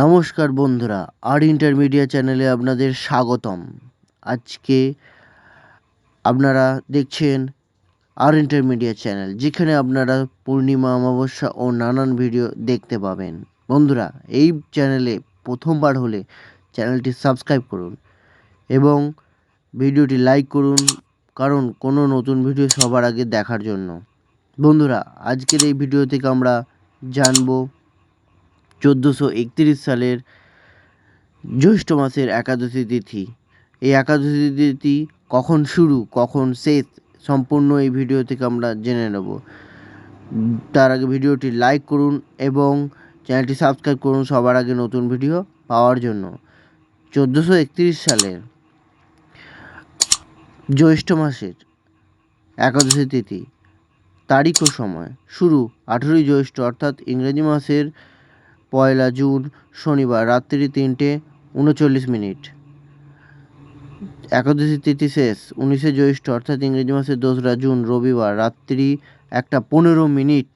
নমস্কার বন্ধুরা, আর ইন্টারমিডিয়া চ্যানেলে আপনাদের স্বাগতম। আজকে আপনারা দেখছেন আর ইন্টারমিডিয়া চ্যানেল, যেখানে আপনারা পূর্ণিমা অমাবস্যা ও নানান ভিডিও দেখতে পাবেন। বন্ধুরা, এই চ্যানেলে প্রথমবার হলে চ্যানেলটি সাবস্ক্রাইব করুন এবং ভিডিওটি লাইক করুন, কারণ কোনো নতুন ভিডিও সবার আগে দেখার জন্য। বন্ধুরা, আজকের এই ভিডিও থেকে আমরা জানব চোদ্দোশো একত্রিশ সালের জ্যৈষ্ঠ মাসের একাদশী তিথি। এই একাদশী তিথি কখন শুরু, কখন শেষ, সম্পূর্ণ এই ভিডিও থেকে আমরা জেনে নেব। তার আগে ভিডিওটি লাইক করুন এবং চ্যানেলটি সাবস্ক্রাইব করুন সবার আগে নতুন ভিডিও পাওয়ার জন্য। চোদ্দোশো একত্রিশ সালের জ্যৈষ্ঠ মাসের একাদশী তিথি, তারিখ ও সময়। শুরু আঠেরোই জ্যৈষ্ঠ, অর্থাৎ ইংরেজি মাসের পয়লা জুন, শনিবার রাত্রি তিনটে উনচল্লিশ মিনিট। একাদশী তিথি শেষ, উনিশে জ্যৈষ্ঠ, অর্থাৎ ইংরেজি মাসের দোসরা জুন রবিবার রাত্রি একটা পনেরো মিনিট।